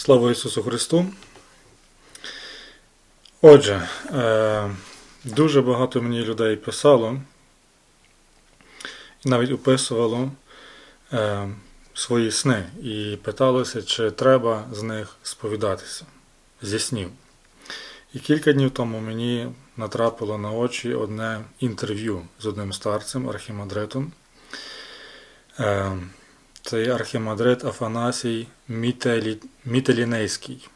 Слава Ісусу Христу. Отже, е, дуже багато мені людей писало і навіть описувало е, свої сни і питалося, чи треба з них сповідатися зі снів. І кілька днів тому мені натрапило на очі одне інтерв'ю з одним старцем, архімандритом. Е, Це є архімандрит Афанасій Мітелі... Мітелінейський,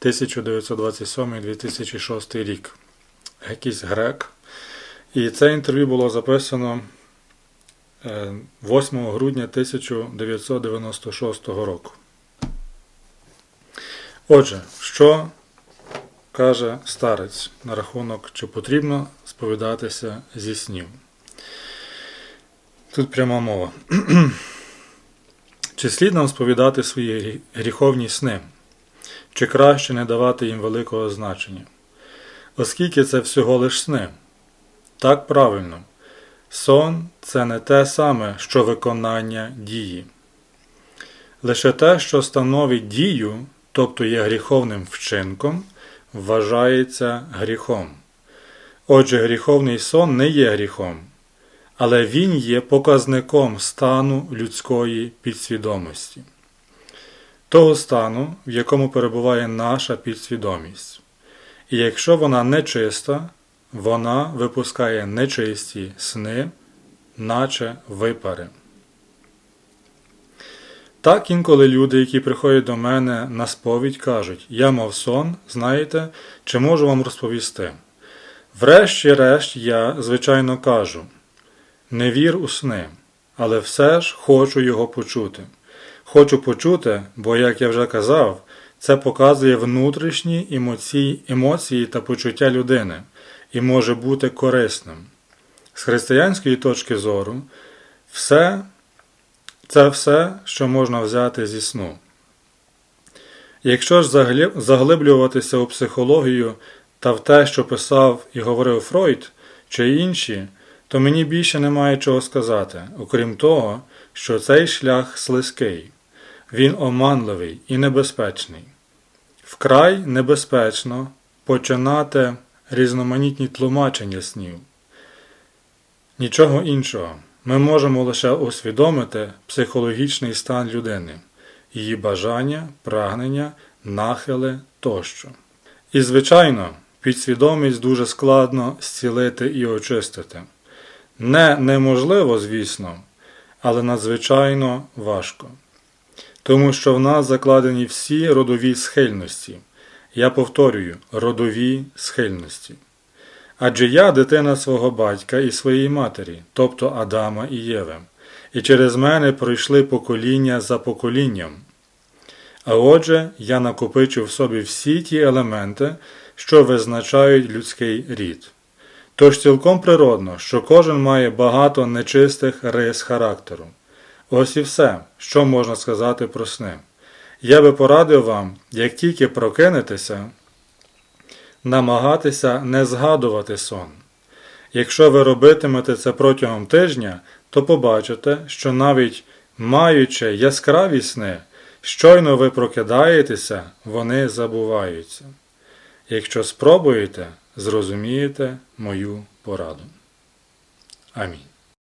1927-2006 рік. Якийсь грек. І це інтерв'ю було записано е, 8 грудня 1996 року. Отже, що каже старець на рахунок, чи потрібно сповідатися зі снів? Тут пряма мова. Чи слід нам сповідати свої гріховні сни, чи краще не давати їм великого значення? Оскільки це всього лиш сни. Так правильно, сон це не те саме, що виконання дії. Лише те, що становить дію, тобто є гріховним вчинком, вважається гріхом. Отже, гріховний сон не є гріхом але він є показником стану людської підсвідомості, того стану, в якому перебуває наша підсвідомість. І якщо вона нечиста, вона випускає нечисті сни, наче випари. Так інколи люди, які приходять до мене на сповідь, кажуть: Я мав сон, знаєте, чи можу вам розповісти? Врешті-решт, я, звичайно, кажу. Не вір у сни, але все ж хочу його почути. Хочу почути, бо, як я вже казав, це показує внутрішні емоції, емоції та почуття людини і може бути корисним. З християнської точки зору, все це все, що можна взяти зі сну. Якщо ж заглиблюватися у психологію та в те, що писав і говорив Фройд чи інші, то мені більше немає чого сказати, окрім того, що цей шлях слизький, він оманливий і небезпечний. Вкрай небезпечно починати різноманітні тлумачення снів. Нічого іншого. Ми можемо лише усвідомити психологічний стан людини, її бажання, прагнення, нахили тощо. І, звичайно, підсвідомість дуже складно зцілити і очистити. Не неможливо, звісно, але надзвичайно важко. Тому що в нас закладені всі родові схильності. Я повторюю, родові схильності. Адже я дитина свого батька і своєї матері, тобто Адама і Єви, і через мене пройшли покоління за поколінням. А отже, я накопичу в собі всі ті елементи, що визначають людський рід. Тож цілком природно, що кожен має багато нечистих рис характеру. Ось і все, що можна сказати про сни. Я би порадив вам, як тільки прокинетеся, намагатися не згадувати сон. Якщо ви робитимете це протягом тижня, то побачите, що навіть маючи яскраві сни, щойно ви прокидаєтеся, вони забуваються. Якщо спробуєте, зрозумієте мою пораду. Амінь.